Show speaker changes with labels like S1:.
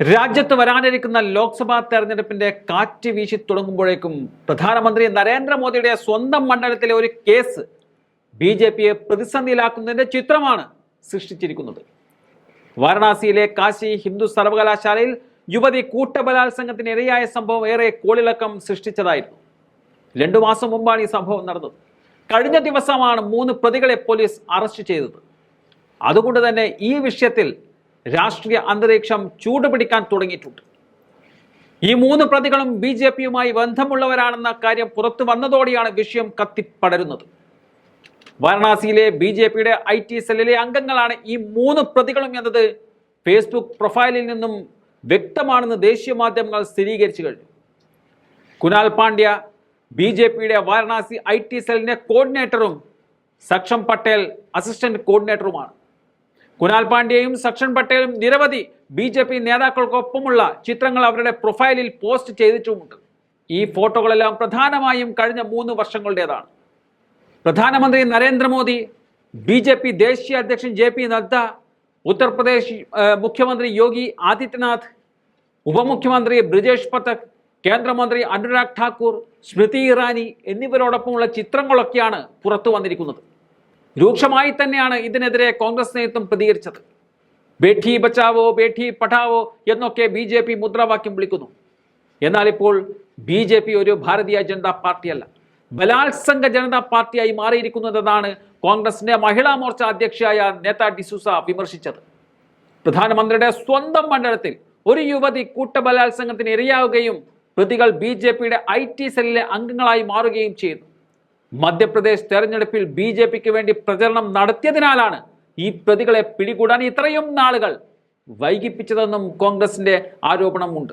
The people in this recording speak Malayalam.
S1: രാജ്യത്ത് വരാനിരിക്കുന്ന ലോക്സഭാ തെരഞ്ഞെടുപ്പിന്റെ കാറ്റ് വീശി തുടങ്ങുമ്പോഴേക്കും പ്രധാനമന്ത്രി നരേന്ദ്രമോദിയുടെ സ്വന്തം മണ്ഡലത്തിലെ ഒരു കേസ് ബി ജെ പിയെ പ്രതിസന്ധിയിലാക്കുന്നതിന്റെ ചിത്രമാണ് സൃഷ്ടിച്ചിരിക്കുന്നത്. വാരണാസിയിലെ കാശി ഹിന്ദു സർവകലാശാലയിൽ യുവതി കൂട്ടബലാത്സംഗത്തിന് ഇരയായ സംഭവം ഏറെ കോളിളക്കം സൃഷ്ടിച്ചതായിരുന്നു. രണ്ടു മാസം മുമ്പാണ് ഈ സംഭവം നടന്നത്. കഴിഞ്ഞ ദിവസമാണ് മൂന്ന് പ്രതികളെ പോലീസ് അറസ്റ്റ് ചെയ്തത്. അതുകൊണ്ട് തന്നെ ഈ വിഷയത്തിൽ രാഷ്ട്രീയ അന്തരീക്ഷം ചൂടുപിടിക്കാൻ തുടങ്ങിയിട്ടുണ്ട്. ഈ മൂന്ന് പ്രതികളും ബി ജെ പിയുമായി ബന്ധമുള്ളവരാണെന്ന കാര്യം പുറത്തു വന്നതോടെയാണ് വിഷയം കത്തിപ്പടരുന്നത്. വാരണാസിയിലെ ബി ജെ പിയുടെ ഐ ടി സെല്ലിലെ അംഗങ്ങളാണ് ഈ മൂന്ന് പ്രതികളും എന്നത് ഫേസ്ബുക്ക് പ്രൊഫൈലിൽ നിന്നും വ്യക്തമാണെന്ന് ദേശീയ മാധ്യമങ്ങൾ സ്ഥിരീകരിച്ചു കഴിഞ്ഞു. കുനാൽ പാണ്ഡ്യ ബി ജെ പിയുടെ വാരണാസി ഐ ടി സെല്ലിന്റെ കോർഡിനേറ്ററും സക്ഷം പട്ടേൽ അസിസ്റ്റന്റ് കോർഡിനേറ്ററുമാണ്. കുനാൽ പാണ്ഡ്യയും സക്ഷൻ പട്ടേലും നിരവധി ബി ജെ പി നേതാക്കൾക്കൊപ്പമുള്ള ചിത്രങ്ങൾ അവരുടെ പ്രൊഫൈലിൽ പോസ്റ്റ് ചെയ്തിട്ടുമുണ്ട്. ഈ ഫോട്ടോകളെല്ലാം പ്രധാനമായും കഴിഞ്ഞ മൂന്ന് വർഷങ്ങളുടേതാണ്. പ്രധാനമന്ത്രി നരേന്ദ്രമോദി ബി ജെ പി ദേശീയ അധ്യക്ഷൻ ജെ പി നദ്ദ ഉത്തർപ്രദേശ് മുഖ്യമന്ത്രി യോഗി ആദിത്യനാഥ് ഉപമുഖ്യമന്ത്രി ബ്രിജേഷ് പഥക് കേന്ദ്രമന്ത്രി അനുരാഗ് ഠാക്കൂർ സ്മൃതി ഇറാനി എന്നിവരോടൊപ്പമുള്ള ചിത്രങ്ങളൊക്കെയാണ് പുറത്തു വന്നിരിക്കുന്നത്. രൂക്ഷമായി തന്നെയാണ് ഇതിനെതിരെ കോൺഗ്രസ് നേതൃത്വം പ്രതികരിച്ചത്. ബേഠി ബച്ചാവോ ബേഠി പഠാവോ എന്നൊക്കെ ബി ജെ പി മുദ്രാവാക്യം വിളിക്കുന്നു. എന്നാൽ ഇപ്പോൾ ബി ജെ പി ഒരു ഭാരതീയ ജനതാ പാർട്ടിയല്ല. ബലാത്സംഗ ജനതാ പാർട്ടിയായി മാറിയിരിക്കുന്നതെന്നാണ് കോൺഗ്രസിന്റെ മഹിളാ മോർച്ച അധ്യക്ഷയായ നേത ഡിസൂസ വിമർശിച്ചത്. പ്രധാനമന്ത്രിയുടെ സ്വന്തം മണ്ഡലത്തിൽ ഒരു യുവതി കൂട്ടബലാത്സംഗത്തിന് ഇരയാവുകയും പ്രതികൾ ബി ജെ പിയുടെ ഐ ടി സെല്ലിലെ അംഗങ്ങളായി മാറുകയും ചെയ്തു മധ്യപ്രദേശ് തെരഞ്ഞെടുപ്പിൽ ബി ജെ പിക്ക് വേണ്ടി പ്രചരണം നടത്തിയതിനാലാണ് ഈ പ്രതികളെ പിടികൂടാൻ ഇത്രയും നാളുകൾ വൈകിപ്പിച്ചതെന്നും കോൺഗ്രസിന്റെ ആരോപണമുണ്ട്.